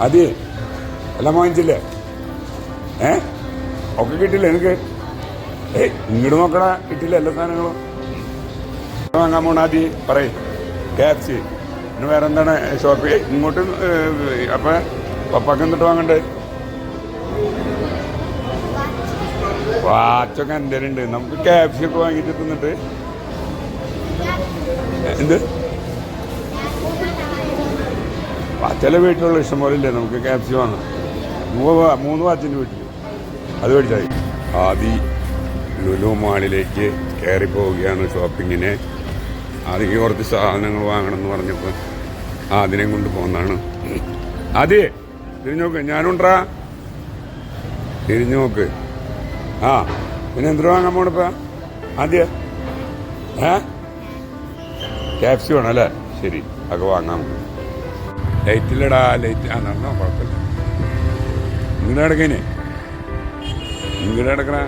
അതെ. എല്ലാം വാങ്ങിച്ചില്ലേ ഏ? ഒക്കെ കിട്ടില്ല എനിക്ക് ഏയ് ഇങ്ങോട്ട് നോക്കടാ കിട്ടില്ല എല്ലാ സാധനങ്ങളും? വാങ്ങാൻ പോണ ആദ്യ പറയ്. സി പിന്നെ വേറെ എന്താണ് ഷോപ്പ് ഇങ്ങോട്ട് ഏ, അപ്പൊ പപ്പാക്ക് എന്നിട്ട് വാങ്ങണ്ടേ? വാച്ചൊക്കെ എന്റെ ഉണ്ട് നമുക്ക് സി ഒക്കെ തിന്നിട്ട് എന്ത്? ചില വീട്ടിലുള്ള ഇഷ്ടം പോലെ ഇല്ലേ? നമുക്ക് ക്യാപ്സി വാങ്ങാം. മൂന്ന് മൂന്ന് വാച്ചിന്റെ വീട്ടിൽ അത് മേടിച്ചാൽ ആദി ലുലു മാളിലേക്ക് കയറി പോവുകയാണ് ഷോപ്പിങ്ങിന്. ആദ്യം കുറച്ച് സാധനങ്ങൾ വാങ്ങണം എന്ന് പറഞ്ഞപ്പോൾ ആദിനെ കൊണ്ട് പോകുന്നതാണ് ആദ്യ തിരിഞ്ഞു നോക്ക് ഞാനുണ്ടാ. തിരിഞ്ഞു നോക്ക് ആ പിന്നെ എന്തിനു വാങ്ങാൻ പോണിപ്പ ആദ്യ. ഏ? ക്യാപ്സി വേണം അല്ലേ? ശരി അതൊക്കെ വാങ്ങാം. ലൈറ്റില്ലടാ ലൈറ്റ്. ആ നടന്നോ കുഴപ്പമില്ല. ഇങ്ങോട്ട് കിടക്കേനെ ഇങ്ങോട്ട് കിടക്കണ